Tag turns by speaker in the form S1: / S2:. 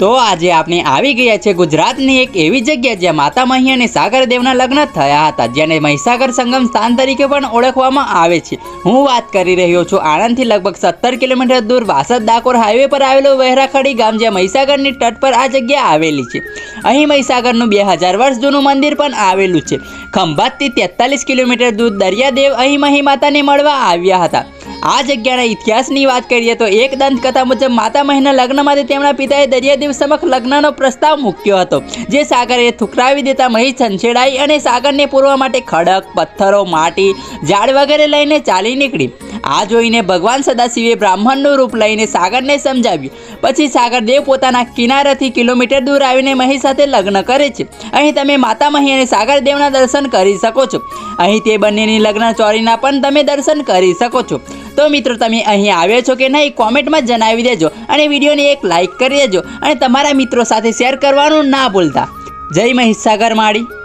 S1: તો આજે આપણે આવી ગયા છે ગુજરાતની એક એવી જગ્યા જ્યાં માતા મહી અને સાગર દેવના લગ્ન થયા હતા, જેને મહીસાગર સંગમ સ્થાન તરીકે પણ ઓળખવામાં આવે છે. હું વાત કરી રહ્યો છું આણંદથી લગભગ સત્તર કિલોમીટર દૂર વાસદ ડાકોર હાઈવે પર આવેલું વહેરાખડી ગામ, જ્યાં મહીસાગરની તટ પર આ જગ્યા આવેલી છે. અહીં મહીસાગરનું બે હજાર વર્ષ જૂનું મંદિર પણ આવેલું છે. ખંભાતથી તેતાલીસ કિલોમીટર દૂર દરિયાદેવ અહીં મહી માતાને મળવા આવ્યા હતા. આ જગ્યાના ઇતિહાસની વાત કરીએ તો એક દંતકથા મુજબ માતા મહિના લગ્નમાંથી તેમના પિતાએ દરિયાદેવ સમક્ષ લગ્નનો પ્રસ્તાવ મૂક્યો હતો, જે સાગરે થુકરાવી દેતા મહી છંછેડાઈ અને સાગરને પૂરવા માટે ખડક, પથ્થરો, માટી, ઝાડ વગેરે લઈને ચાલી નીકળી. આ જોઈને ભગવાન સદાશિવે બ્રાહ્મણનું રૂપ લઈને સાગરને સમજાવ્યું. પછી સાગરદેવ પોતાના કિનારાથી કિલોમીટર દૂર આવીને મહી સાથે લગ્ન કરે છે. અહીં તમે માતા મહી અને સાગરદેવના દર્શન કરી શકો છો. અહીં તે બંનેની લગ્ન ચોરીના પણ તમે દર્શન કરી શકો છો. તો મિત્રો, તમે અહીં આવ્યા છો કે નહીં, કોમેન્ટમાં જણાવી દેજો અને વિડીયોને એક લાઈક કરી દેજો અને તમારા મિત્રો સાથે શેર કરવાનું ના ભૂલતા. જય મહીસાગર માળી.